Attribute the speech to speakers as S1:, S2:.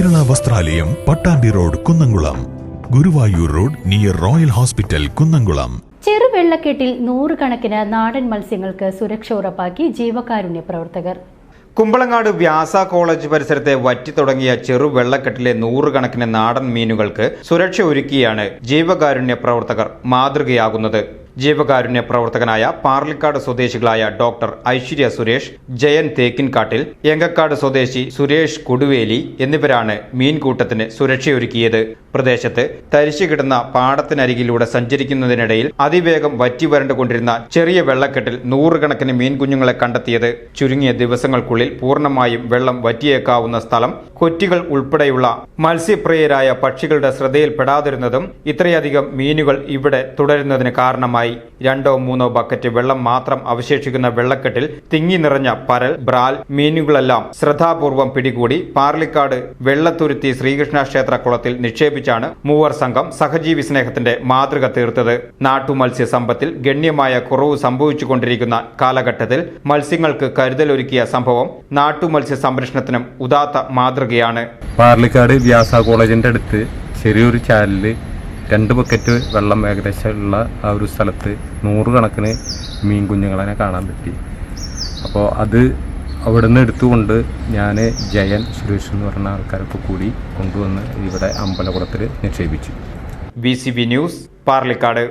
S1: വസ്ത്രാലയം Pattambi road Kunnamkulam. Guruvayur road near royal hospital Kunnamkulam.
S2: ചെറുവെള്ളക്കെട്ടിൽ നൂറുകണക്കിന് നാടൻ മത്സ്യങ്ങൾക്ക് സുരക്ഷ ഉറപ്പാക്കി ജീവകാരുണ്യ പ്രവർത്തകർ.
S3: കുമ്പളങ്ങാട് വ്യാസ കോളേജ് പരിസരത്തെ വറ്റി തുടങ്ങിയ ചെറു വെള്ളക്കെട്ടിലെ നൂറുകണക്കിന് നാടൻ മീനുകൾക്ക് സുരക്ഷ ഒരുക്കിയാണ് ജീവകാരുണ്യ പ്രവർത്തകർ മാതൃകയാകുന്നത്. ജീവകാരുണ്യ പ്രവർത്തകനായ പാർലിക്കാട് സ്വദേശികളായ ഡോക്ടർ ഐശ്വര്യ സുരേഷ് ജയൻ തേക്കിൻകാട്ടിൽ എങ്കക്കാട് സ്വദേശി സുരേഷ് കൊടുവേലി എന്നിവരാണ് മീൻകൂട്ടത്തിന് സുരക്ഷയൊരുക്കിയത്. പ്രദേശത്ത് തരിശു കിടന്ന പാടത്തിനരികിലൂടെ സഞ്ചരിക്കുന്നതിനിടയിൽ അതിവേഗം വറ്റി വരണ്ടുകൊണ്ടിരുന്ന ചെറിയ വെള്ളക്കെട്ടിൽ നൂറുകണക്കിന് മീൻകുഞ്ഞുങ്ങളെ കണ്ടെത്തിയത്. ചുരുങ്ങിയ ദിവസങ്ങൾക്കുള്ളിൽ പൂർണമായും വെള്ളം വറ്റിയേക്കാവുന്ന സ്ഥലം കൊറ്റികൾ ഉൾപ്പെടെയുള്ള മത്സ്യപ്രിയരായ പക്ഷികളുടെ ശ്രദ്ധയിൽപ്പെടാതിരുന്നതും ഇത്രയധികം മീനുകൾ ഇവിടെ തുടരുന്നതിന് കാരണമായി. രണ്ടോ മൂന്നോ ബക്കറ്റ് വെള്ളം മാത്രം അവശേഷിക്കുന്ന വെള്ളക്കെട്ടിൽ തിങ്ങി നിറഞ്ഞ പരൽ ബ്രാൽ മീനുകളെല്ലാം ശ്രദ്ധാപൂർവം പിടികൂടി പാർലിക്കാട് വെള്ളത്തുരുത്തി ശ്രീകൃഷ്ണ ക്ഷേത്ര കുളത്തിൽ നിക്ഷേപിച്ചാണ് മൂവർ സംഘം സഹജീവി സ്നേഹത്തിന്റെ മാതൃക തീർത്തത്. നാട്ടുമത്സ്യ സമ്പത്തിൽ ഗണ്യമായ കുറവ് സംഭവിച്ചുകൊണ്ടിരിക്കുന്ന കാലഘട്ടത്തിൽ മത്സ്യങ്ങൾക്ക് കരുതലൊരുക്കിയ സംഭവം നാട്ടുമത്സ്യ സംരക്ഷണത്തിനും ഉദാത്ത മാതൃകയാണ്.
S4: പാർലിക്കാട് വ്യാസ കോളേജിന്റെ അടുത്ത് ചെറിയൊരു ചാലിൽ രണ്ട് ബക്കറ്റ് വെള്ളം ഏകദേശം ഉള്ള ആ ഒരു സ്ഥലത്ത് നൂറുകണക്കിന് മീൻ കുഞ്ഞുങ്ങളെ കാണാൻ പറ്റി. അപ്പോൾ അത് അവിടെ നിന്ന് എടുത്തുകൊണ്ട് ഞാൻ ജയൻ സുരേഷ് എന്ന് പറഞ്ഞ ആൾക്കാരൊക്കെ കൂടി കൊണ്ടുവന്ന് ഇവിടെ അമ്പലകുളത്തിൽ നിക്ഷേപിച്ചു.
S3: B news Parlikad.